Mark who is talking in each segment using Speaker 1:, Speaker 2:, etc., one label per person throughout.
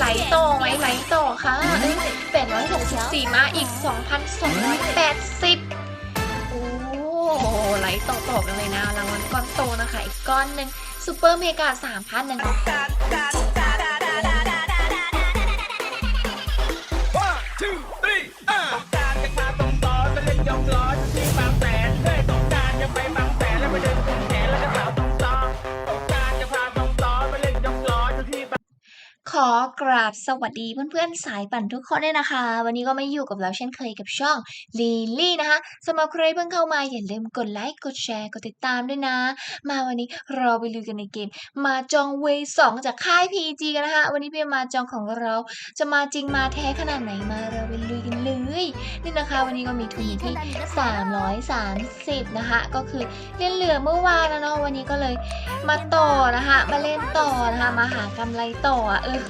Speaker 1: ไหลต่อไหมไหลต่อค่ะเปดร้อยหกสิบสี่มาอีกสองพันสองร้อยแปดสิบโอ้ไหลต่อต่อกันเลยนะรางวัลก้อนโตนะคะ อีกก้อนหนึ่งซูเปอร์เมกาสามพันหนึ่ง
Speaker 2: ราบสวัส
Speaker 1: ดีเพื่อนๆสายปั่นทุกคนด้วยนะคะ วันนี้ก็มาอยู่กับเราเช่นเคยกับช่องลีลี่นะคะสำหรับใครเพิ่งเข้ามาอย่าลืมกดไลค์กดแชร์กดติดตามด้วยนะ มาวันนี้เราไปลุยกันในเกม มาจองเวสองจากค่าย PG กันนะคะ วันนี้เป็นมาจองของเรา จะมาจริงมาแท้ขนาดไหนมาเราไปลุยกันเลยนี่นะคะ วันนี้ก็มีทุนอยู่ที่ 330 นะคะ ก็คือเล่นเหลือเมื่อวานนะเนาะวันนี้ก็เลยมาต่อนะคะ มาเล่นต่อนะคะมาหากำไรต่อเออ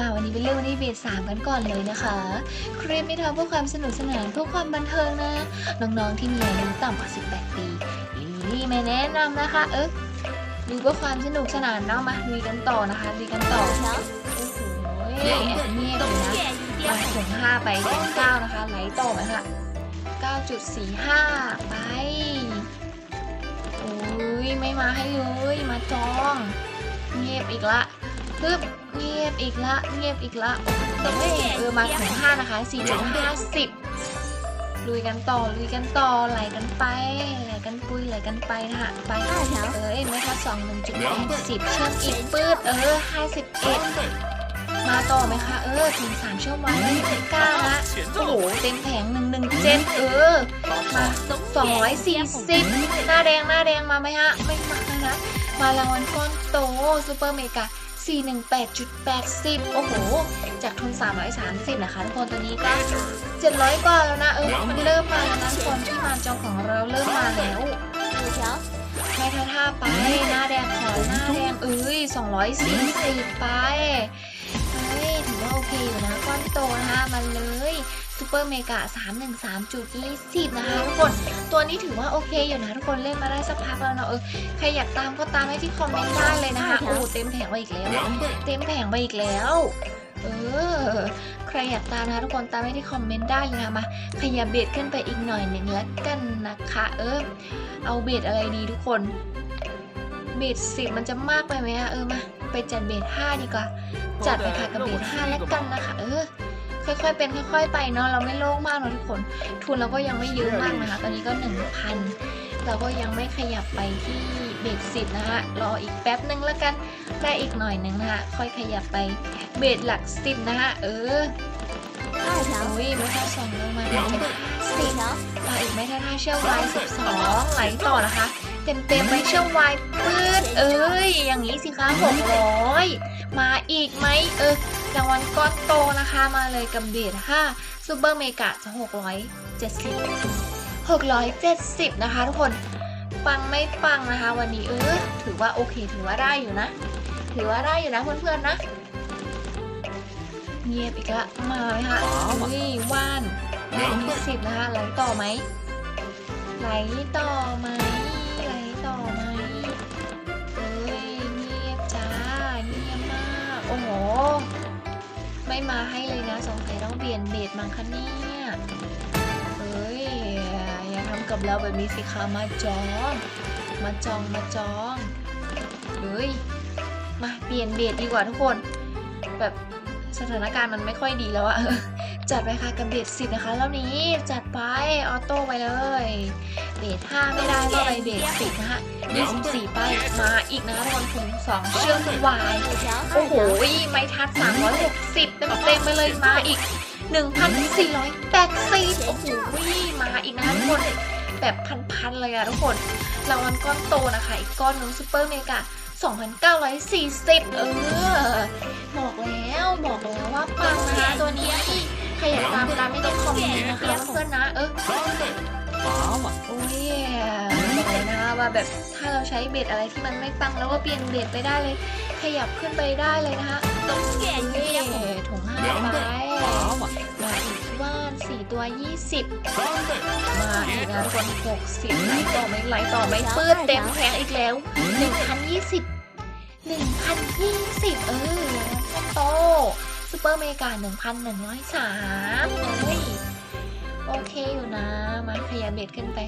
Speaker 1: มาวันนี้เป็นเรื่องวันนี้เบสสามกันก่อนเลยนะคะ คลิปนี้ทำเพื่อความสนุกสนานเพื่อความบันเทิงนะ น้องๆที่มีอายุต่ำกว่า 18 ปีลีลี่ไม่แนะนำนะคะ เออดูเพื่อความสนุกสนานเนาะมาลุยกันต่อนะคะลุยกันต่อโอ้โหแอบเงียบเลยนะมาถึง5ไปถึง9นะคะ ไหลต่อไปค่ะ9.45 ไปโอ้ยไม่มาให้เลยมาจอง เงียบอีกละ ปึ๊บเงียบอีกละเงียบอีกละเอ้ยเออมาถึง5นะคะ4.50ลุยกันต่อลุยกันต่อไหลกันไปไหลกันปุยไหลกันไปนะคะไปเออเอ็นไม่ทัดสองหนึ่งจุดแปดสิบเชื่อมอีกปืดเออห้าสิบเอ็ดมาต่อไหมคะเออถึงสามชั่วโมงสิบเก้าละโอ้โหเต็มแผงหนึ่งหนึ่งเจ็ดเออมาสองร้อยสี่สิบหน้าแดงหน้าแดงมาไหมฮะไม่มานะมารางวัลก้อนโตซูเปอร์เมกา 418.80 โอ้โห จากทุน 330 นะคะทุกคนตัวนี้ก็ 700 กว่าแล้วนะ เออ มันเริ่มมาแล้วนะทุกคนที่มาจองของเราเริ่มมาแล้วให้ท่าท่าไป หน้าแดงขอหน้าแดงเอ้ย240ไปเฮ้ยถือว่าโอเคอยู่นะก้อนโตนะคะมาเลย ซูเปอร์เมกา313.20 นะคะทุกคน ตัวนี้ถือว่าโอเคอยู่นะทุกคนเล่นมาได้สักพักแล้วเนาะเออใครอยากตามก็ตามให้ที่คอมเมนต์ได้เลยนะคะโอ้เต็มแผงไปอีกแล้ว เต็มแผงไปอีกแล้ว เออ ใครอยากตามนะคะทุกคนตามให้ที่คอมเมนต์ได้เลยนะมาขยับเบสขึ้นไปอีกหน่อยหนึ่งแล้วกันนะคะ เออ เอาเบสอะไรดีทุกคนเบสสิบมันจะมากไปไหมอะเออมาไปจัดเบสห้าดีกว่า จัดไปค่ะกับเบสห้าแล้วกันนะคะ เออ ค่อยๆ เป็นค่อย ๆ ไปเนาะเราไม่โล่งมากเนาะทุกคนทุนเราก็ยังไม่เยอะมากนะคะ ตอนนี้ก็หนึ่งพันเราก็ยังไม่ขยับไปที่เบสสิบนะคะรออีกแป๊บนึงแล้วกันได้อีกหน่อยนึงนะคะค่อยขยับไปเบสหลักสิบนะคะเออโอ้ยไม่เท่าสองลงมาสิบมาอีกไม่เท่าท่าเชื่อวายสิบสองไหลต่อนะคะเต็มเต็มๆไปเชื่อวายปืดเอ้ยอย่างนี้สิคะหกร้อยมาอีกไหมเออ รางวัลก้อนโตนะคะมาเลยกับเบส5ซูเปอร์เมกะจะ 670 670 นะคะทุกคนปังไม่ปังนะคะ วันนี้เออถือว่าโอเคถือว่าได้อยู่นะ ถือว่าได้อยู่นะเพื่อนๆนะ เงียบอีกละมาไหมคะอุ้ยว่านเบสมีสิบนะคะไหลต่อไหมไหลต่อไหมไหลต่อไหมเอ้ยเงียบจ้าเงียบมากโอ้โห ไม่มาให้เลยนะ สงสัยต้องเปลี่ยนเบสมั้งคะเนี่ยเอ้ย อย่าทำกับเราแบบนี้สิคะมาจอง มาจองมาจองเฮ้ย มาเปลี่ยนเบสดีกว่าทุกคน แบบสถานการณ์มันไม่ค่อยดีแล้วอะ จัดไปค่ะกับเบสสิบนะคะรอบนี้จัดไปออโต้ไปเลยเบสห้าไม่ได้ก็ไปเบสสิบนะคะยี่สิบสี่ไปมาอีกนะคะทุกคนถึงสองเชื่อมวายโอ้โหไม่ทัด360เต็มเต็มไปเลยมาอีก1,480โอ้โหมาอีกนะคะทุกคนแบบพันๆเลยอะทุกคนรางวัลก้อนโตนะคะอีกก้อนหนึงซูเปอร์เมกา2,940 เออ บอกแล้ว บอกแล้วว่าปังนะตัวนี้ ใครอยากตามตามไม่ต้องคอมเมนต์นะคะเพื่อนนะเออโอ้ยบอกเลยนะคะว่าแบบถ้าเราใช้เบ็ดอะไรที่มันไม่ปังแล้วก็เปลี่ยนเบ็ดไปได้เลย ขยับขึ้นไปได้เลยนะคะตรงเนี่ถุงห้าใบมาอีกว่านสี่ตัวยี่สิบมาอีกนะทุกคนหกสิบไหลต่อไม่ไหลต่อไม่ปื้ดเต็มแผงอีกแล้วหนึ่งพันยี่สิบหนึ่งพันยี่สิบเออโต ซูเปอร์เมกา1,103เฮ้ยโอเคอยู่นะ มาขยับเบ็ดขึ้นไป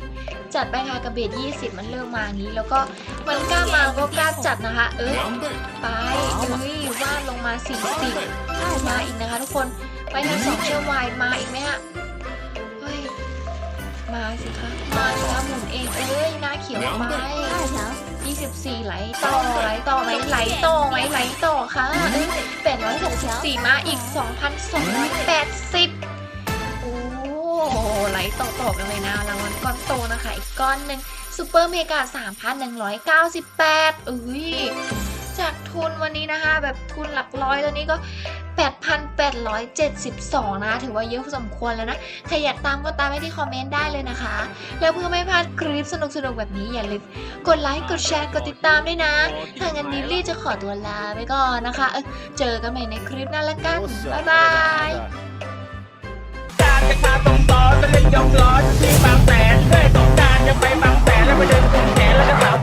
Speaker 1: จัดไปค่ะกับเบ็ด20 มันเริ่มมาอย่างนี้ แล้วก็มันกล้ามาก็กล้าจัดนะคะ เออไปเอ้ยวาดลงมา40มาอีกนะคะ ทุกคนไปทางสองเชื่อมวายมาอีกไหมฮะเฮ้ยมาสิคะมาสิคะหมุนเองเอ้ยหน้าเขียวไป 24 ไหลต่อไหลต่อไหมไหลต่อไหมไหลต่อค่ะเอ้ย864มาอีก 2,280 โอ้ไหลต่อๆกันเลยนะรางวัลก้อนโตนะคะ อีกก้อนหนึ่งซูเปอร์เมกา 3,198เอ้ย จากทุนวันนี้นะคะ แบบทุนหลักร้อยตอนนี้ก็ 8,872 นะ ถือว่าเยอะพอสมควรแล้วนะใครอยากตามก็ตามไห้ที่คอมเมนต์ได้เลยนะคะ แล้วเพื่อไม่พลาดคลิปสนุกๆ แบบนี้อย่าลืมกดไลค์ กดแชร์ กดติดตามด้วยนะทางกันนิลลี่จะขอตัวลาไปก่อนนะคะเจอกันใหม่ในคลิปหน้าละกัน บ๊ายบาย
Speaker 2: การตรงต่อไปเล่ยกล้อที่บางแสนเคยตกการจะไปบางแสนแล้วไปเดินกรงเทพแล้วก็สาว